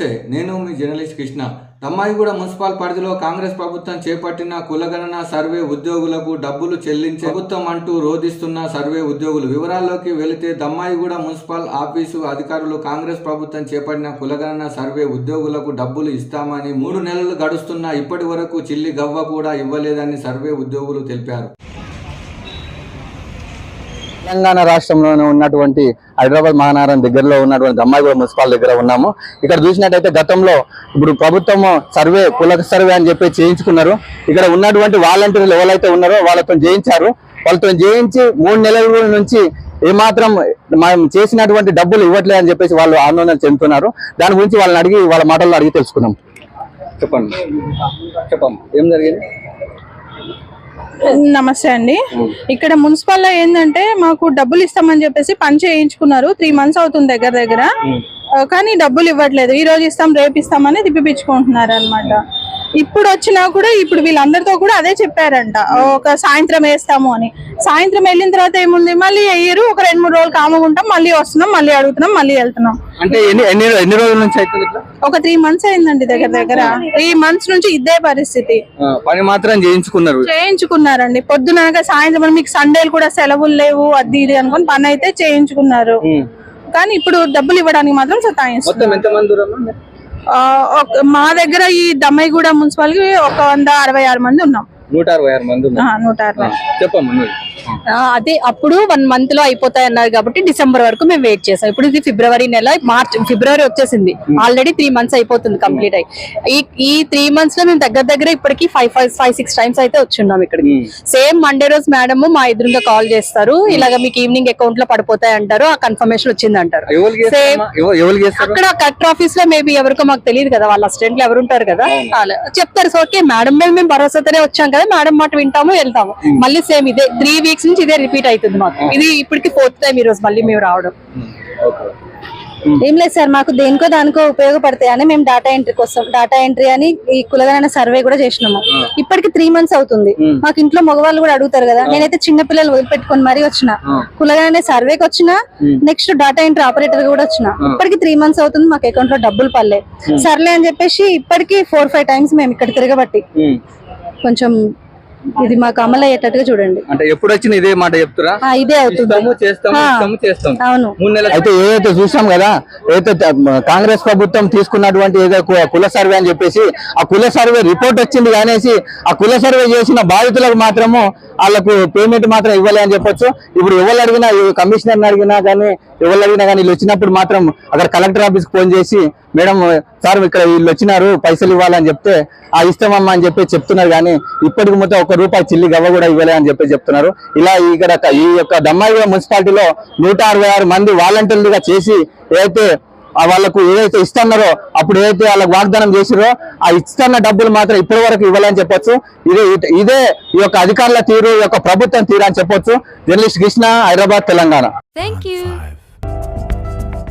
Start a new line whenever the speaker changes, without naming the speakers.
నమస్తే నేను మీ జర్నలిస్ట్ కృష్ణ. తమ్మాయిగూడ మున్సిపల్ పరిధిలో కాంగ్రెస్ ప్రభుత్వం చేపట్టిన కులగణన సర్వే ఉద్యోగులకు డబ్బులు చెల్లించే ప్రభుత్వం అంటూ రోధిస్తున్న సర్వే ఉద్యోగులు. వివరాల్లోకి వెళితే దమ్మాయిగూడ మున్సిపల్ ఆఫీసు అధికారులు కాంగ్రెస్ ప్రభుత్వం చేపట్టిన కులగణన సర్వే ఉద్యోగులకు డబ్బులు ఇస్తామని మూడు నెలలు గడుస్తున్నా ఇప్పటి వరకు చిల్లి గవ్వ కూడా ఇవ్వలేదని సర్వే ఉద్యోగులు తెలిపారు.
తెలంగాణ రాష్ట్రంలోనే ఉన్నటువంటి హైదరాబాద్ మహానగరం దగ్గరలో ఉన్నటువంటి అమ్మాయిగూడ మున్సిపాల్ దగ్గర ఉన్నాము. ఇక్కడ చూసినట్టయితే గతంలో ఇప్పుడు ప్రభుత్వం సర్వే కులక సర్వే అని చెప్పి చేయించుకున్నారు. ఇక్కడ ఉన్నటువంటి వాలంటీర్లు ఎవరైతే ఉన్నారో వాళ్ళతో చేయించారు వాళ్ళతో చేయించి మూడు నెలల నుంచి ఏమాత్రం మనం చేసినటువంటి డబ్బులు ఇవ్వట్లేదు అని చెప్పేసి వాళ్ళు ఆందోళన చెందుతున్నారు. దాని గురించి వాళ్ళని అడిగి వాళ్ళ మాటల్లో అడిగి తెలుసుకుందాం. చెప్పండి. చెప్పండి. ఏం జరిగింది?
నమస్తే అండి. ఇక్కడ మున్సిపల్లో ఏంటంటే మాకు డబ్బులు ఇస్తామని చెప్పేసి పని చేయించుకున్నారు. త్రీ మంత్స్ అవుతుంది దగ్గర దగ్గర. కానీ డబ్బులు ఇవ్వట్లేదు. ఈ రోజు ఇస్తాం రేపు ఇస్తామని తిప్పిపించుకుంటున్నారు అనమాట ఇప్పుడు వచ్చినా కూడా ఇప్పుడు వీళ్ళందరితో కూడా అదే చెప్పారంట. ఒక సాయంత్రం వేస్తాము అని. సాయంత్రం వెళ్ళిన తర్వాత ఏముంది? మళ్ళీ వేయరు ఒక రెండు మూడు రోజులు కామగుంటాం మళ్ళీ వస్తున్నాం మళ్ళీ అడుగుతున్నాం మళ్ళీ వెళ్తున్నాం.
అంటే ఎన్ని రోజుల నుంచి
ఒక త్రీ మంత్స్ అయిందండి దగ్గర దగ్గర. త్రీ మంత్స్ నుంచి ఇదే పరిస్థితి.
పని మాత్రం చేయించుకున్నారు.
చేయించుకున్నారండి. పొద్దుననగా సాయంత్రం మీకు సండేలు కూడా సెలవులు లేవు అది ఇది అనుకుని పని అయితే చేయించుకున్నారు. కానీ ఇప్పుడు డబ్బులు ఇవ్వడానికి మాత్రం ఒక- మా దగ్గర ఈ దమ్మాయిగూడ మున్సిపల్కి ఒక వంద అరవై ఆరు మంది ఉన్నాం.
నూట అరవై ఆరు మంది
నూట అరవై.
చెప్పమ్మా
అదే అప్పుడు వన్ మంత్లో అయిపోతాయి అన్నారు కాబట్టి డిసెంబర్ వరకు మేము వెయిట్ చేసాం. ఇప్పుడు ఇది ఫిబ్రవరి నెల మార్చ్ ఫిబ్రవరి వచ్చేసింది. ఆల్రెడీ త్రీ మంత్స్ అయిపోతుంది కంప్లీట్ అయ్యి ఈ ఈ త్రీ మంత్స్లో మేము దగ్గర దగ్గర ఇప్పటికి five five five six times అయితే వచ్చున్నాం ఇక్కడికి. సేమ్ మండే రోజు మేడం మా ఎదురుగా కాల్ చేస్తారు. ఇలాగ మీకు ఈవినింగ్ అకౌంట్లో పడిపోతాయి అంటారు. ఆ కన్ఫర్మేషన్ వచ్చింది అంటారు
చేస్తారు?
అక్కడ కలెక్టర్ ఆఫీస్లో మేబీ ఎవరికో మాకు తెలియదు కదా వాళ్ళ అసిస్టెంట్లు ఎవరు ఉంటారు కదా చెప్తారు సో ఓకే మేడం మీద మేము భరోసాతోనే వచ్చాం కదా మేడం మాట వింటాము వెళ్తాము. మళ్ళీ సేమ్ ఇదే త్రీ వీక్స్ నుంచి ఇదే రిపీట్ అవుతుంది మాకు. ఇది ఇప్పటికి ఫోర్త్ టైం ఈ రోజు మళ్ళీ మేము రావడం.
ఏం లేదు సార్ మాకు దేనికో దానికో ఉపయోగపడతాయి అని మేము డేటా ఎంట్రీ కోసం డేటా ఎంట్రీ అని ఈ కులగణన సర్వే కూడా చేసినాము. ఇప్పటికి త్రీ మంత్స్ అవుతుంది. మాకు ఇంట్లో మగవాళ్ళు కూడా అడుగుతారు కదా నేనైతే చిన్న పిల్లలు వదిలిపెట్టుకొని మరీ వచ్చిన. కులగణన సర్వేకి వచ్చిన నెక్స్ట్ డేటా ఎంట్రీ ఆపరేటర్ కూడా వచ్చిన. ఇప్పటికి త్రీ మంత్స్ అవుతుంది మాకు అకౌంట్లో డబ్బులు పడలే. సర్లే అని చెప్పేసి ఇప్పటికి ఫోర్ ఫైవ్ టైమ్స్ మేము ఇక్కడ తిరగబట్టి. కొంచెం ఇది మాకు అమలు అయ్యేటట్టుగా చూడండి.
అంటే ఎప్పుడు వచ్చిన ఇదే మాట చెప్తురా?
ఆ, ఇదే అవుతుంది. అవును.
అయితే ఏదైతే చూసాం కదా ఏదైతే కాంగ్రెస్ ప్రభుత్వం తీసుకున్నటువంటి ఏదో కుల సర్వే అని చెప్పేసి ఆ కుల సర్వే రిపోర్ట్ వచ్చింది అనేసి ఆ కుల సర్వే చేసిన బాధితులకు మాత్రము వాళ్ళకు పేమెంట్ మాత్రం ఇవ్వలే అని చెప్పొచ్చు. ఇప్పుడు ఎవరు అడిగినా కమిషనర్ అడిగినా కానీ ఎవరు అడిగినా కానీ వీళ్ళు వచ్చినప్పుడు మాత్రం అక్కడ కలెక్టర్ ఆఫీస్ ఫోన్ చేసి మేడం సార్ ఇక్కడ వీళ్ళు వచ్చినారు పైసలు ఇవ్వాలని చెప్తే ఆ ఇస్తామమ్మా అని చెప్పి చెప్తున్నారు కానీ ఇప్పటికి మొత్తం ఒక రూపాయి చిల్లి గవ్వ కూడా ఇవ్వలే అని చెప్పి చెప్తున్నారు. ఇలా ఇక్కడ ఈ యొక్క దమ్మాయిగూడ మున్సిపాలిటీలో నూట అరవై ఆరు మంది వాలంటీర్లుగా చేసి ఏదైతే వాళ్ళకు ఏదైతే ఇస్తున్నారో అప్పుడు ఏదైతే వాళ్ళకి వాగ్దానం చేసిరో ఆ ఇస్తున్న డబ్బులు మాత్రం ఇప్పటి వరకు ఇవ్వాలని చెప్పొచ్చు. ఇదే ఇదే ఈ యొక్క అధికారుల తీరు ఈ యొక్క ప్రభుత్వం తీరు అని చెప్పొచ్చు. జర్నలిస్ట్ కృష్ణ హైదరాబాద్ తెలంగాణ.